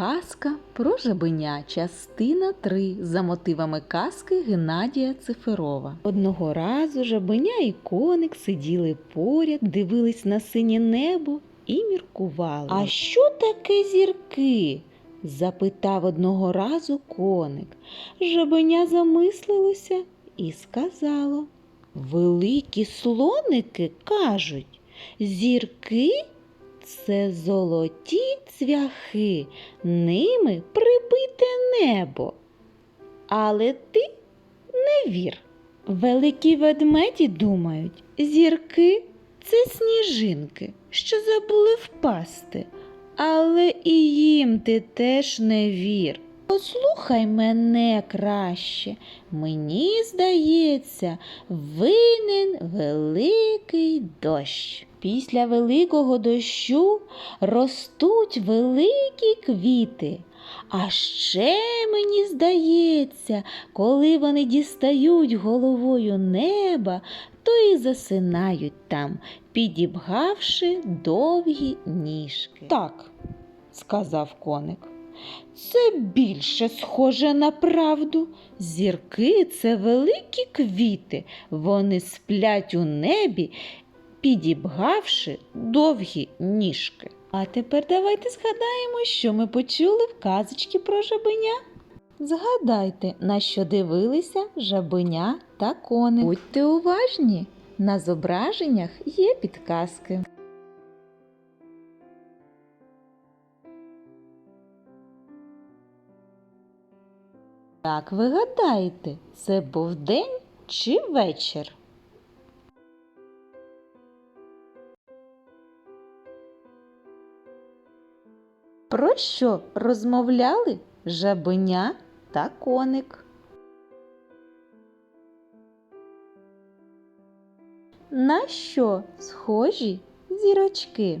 Казка про жабеня, частина 3 за мотивами казки Геннадія Циферова. Одного разу жабеня і коник сиділи поряд, дивились на синє небо і міркували. А що таке зірки? запитав одного разу коник. Жабеня замислилося і сказало. Великі слоники кажуть, зірки це золоті цвяхи, ними прибите небо. Але ти не вір. Великі ведмеді думають, зірки це сніжинки, що забули впасти. Але і їм ти теж не вір. Послухай мене краще. Мені здається, винен великий дощ. Після великого дощу ростуть великі квіти. А ще мені здається, коли вони дістають головою неба, то і засинають там, підібгавши довгі ніжки. Так, сказав коник. Це більше схоже на правду. Зірки це великі квіти. Вони сплять у небі, підібгавши довгі ніжки. А тепер давайте згадаємо, що ми почули в казочці про жабеня. Згадайте, на що дивилися жабеня та коник. Будьте уважні, на зображеннях є підказки. Як ви гадаєте, це був день чи вечір? Про що розмовляли жабеня та коник? На що схожі зірочки?